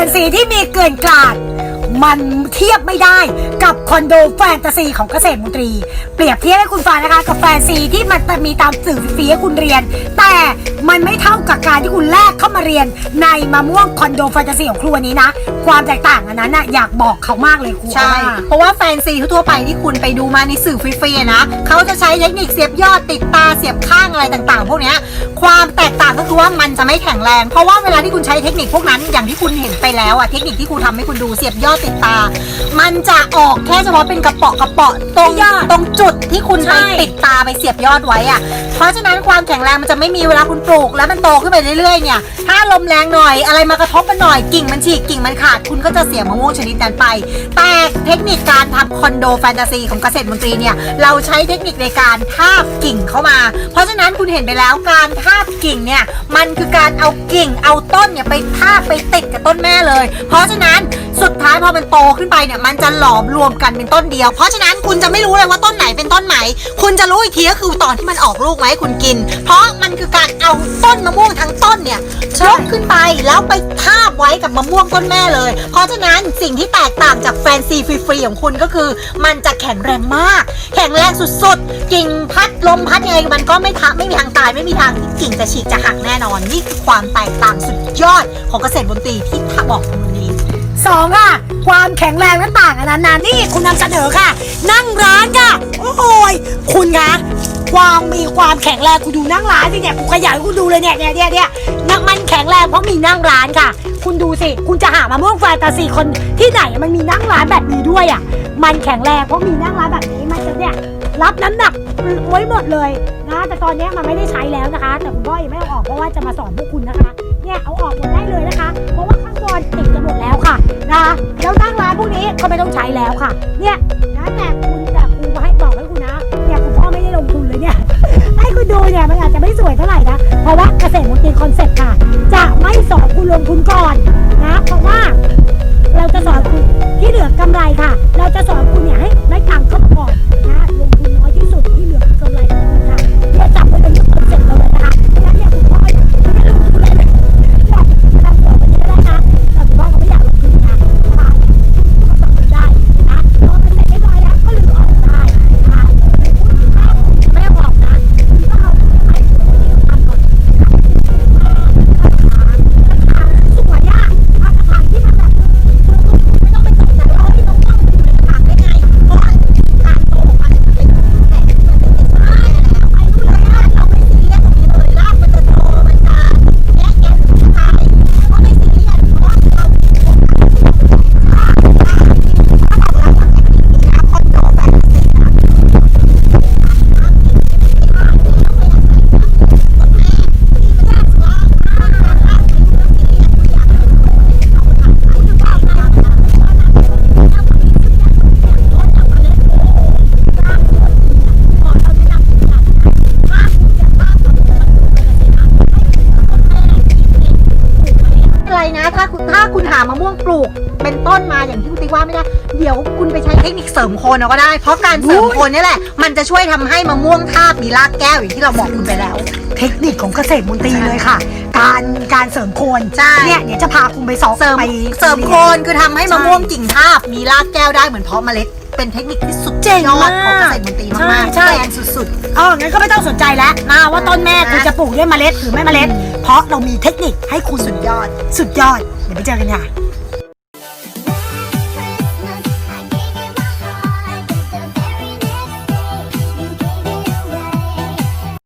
ป็นสีที่มีเกลื่อนกลาด มันเทียบไม่ได้กับคอนโดแฟนตาซีของเกษตรมนตรี เปรียบเทียบให้คุณฟังนะคะ กับแฟนซีที่มันมีตามสื่อฟรีให้คุณเรียน แต่มันไม่เท่ากับการที่คุณแลกเข้ามาเรียนในมะม่วงคอนโดแฟนตาซีของครูอันนี้นะ ความแตกต่างอันนั้นน่ะอยากบอกเขามากเลยครูใช่ ว่า เพราะว่าแฟนซีทั่วๆไปที่คุณไปดูมาในสื่อฟรีๆนะ เขาจะใช้เทคนิคเสียบยอดติดตาเสียบข้างอะไรต่างๆ พวกเนี้ยความแตกต่างก็คือว่ามันจะไม่แข็งแรง เพราะว่าเวลาที่คุณใช้เทคนิคพวกนั้นอย่างที่คุณเห็นไปแล้วอะเทคนิคที่ครูทำให้คุณดูเสียบยอดติดตา มันจะออกแค่เฉพาะเป็นกระเปาะกระเปาะตรงยอดตรงจุดที่คุณใช่ ไปติดตาไปเสียบยอดไว้อะเพราะฉะนั้นความแข็งแรงมันจะไม่มีเวลาคุณปลูกแล้วมันโตขึ้นไปเรื่อยๆเนี่ย ถ้าลมแรงหน่อยอะไรมากระทบมันหน่อยกิ่งมันฉีกกิ่งมันขาดคุณก็จะเสียมะม่วงชนิดนั้นไป แต่เทคนิคการทำคอนโดแฟนตาซีของเกษตรมนตรีเนี่ยเราใช้เทคนิคในการทาบกิ่งเข้ามา เพราะฉะนั้นคุณเห็นไปแล้วการทาบกิ่งเนี่ยมันคือการเอากิ่งเอาต้นเนี่ยไปทาบไปติดกับต้นแม่เลย เพราะฉะนั้นสุดท้ายพอมันโตขึ้นไปเนี่ยมันจะหลอมรวมกันเป็นต้นเดียว เพราะฉะนั้นคุณจะไม่รู้เลยว่าต้นไหนเป็นต้นไหน คุณจะรู้อีกทีก็คือตอนที่มันออกลูกมาให้คุณกิน เพราะมัน ยกขึ้นไปแล้วไปทาบไว้กับมะม่วงต้นแม่เลย เพราะฉะนั้นสิ่งที่แตกต่างจากแฟนซีฟรีๆของคุณก็คือ มันจะแข็งแรงมาก แข็งแรงสุดๆ กิ่งพัดลมพัดยังไงมันก็ไม่ทัไม่มีทางตายไม่มีทางที่กิ่งจะฉีกจะหักแน่นอน นี่คือความแตกต่างสุดยอดของเกษตรบนตรีที่ถ้าบอกคุณวันนี้สองค่ะความแข็งแรงนั้นต่างกันนั้นนะนี่คุณนำเสนอค่ะ นั่งร้านค่ะ โอ้ยคุณคะ ความมีความแข็งแรงคุณดูนั่งร้านสิเนี่ยกูขยายให้คุณดูเลยเนี่ยเนี่ยเนี่ยเนี่ยนั่งมันแข็งแรงเพราะมีนั่งร้านค่ะ คุณดูสิคุณจะหามะม่วงแฟนตาซีคนที่ไหนมันมีนั่งร้านแบบนี้ด้วยอะมันแข็งแรงเพราะมีนั่งร้านแบบนี้มันจะเนี่ยรับน้ำหนักไว้หมดเลยนะแต่ตอนนี้มันไม่ได้ใช้แล้วนะคะ แต่คุณพ่อยังไม่เอาออกเพราะว่าจะมาสอนพวกคุณนะคะเนี่ยเอาออกหมดได้เลยนะคะ เพราะว่าข้างบนติดกันหมดแล้วค่ะนะคะแล้วนั่งร้านพวกนี้ก็ไม่ต้องใช้แล้วค่ะ เนี่ย คุณถ้าคุณหามะม่วงปลูก เป็นต้นมาอย่างที่คุณติ๊กว่าไม่ได้ เดี๋ยวคุณไปใช้เทคนิคเสริมโคนเอาก็ได้ เพราะการเสริมโคนนี่แหละ มันจะช่วยทำให้มะม่วงทาบมีรากแก้วอย่างที่เราบอกคุณไปแล้ว เทคนิคของเกษตรมนตรีเลยค่ะ การการเสริมโคนใช่ เนี่ยเดี๋ยวจะพาคุณไปสอบเสริมไป เสริมโคนคือทำให้มะม่วงกิ่งทาบมีรากแก้วได้เหมือนเพาะเมล็ด เป็นเทคนิคที่สุดเจ๋งยอดมากของเกษตรมนตรีมากๆใช่ใช่ แรงสุดเอองั้นก็ไม่ต้องสนใจแล้วนะว่าต้นแม่คุณจะปลูกด้วยเมล็ดหรือไม่เมล็ด เพราะเรามีเทคนิคให้คุณๆสุดยอด สุดยอด เดี๋ยวไปเจอกันค่ะ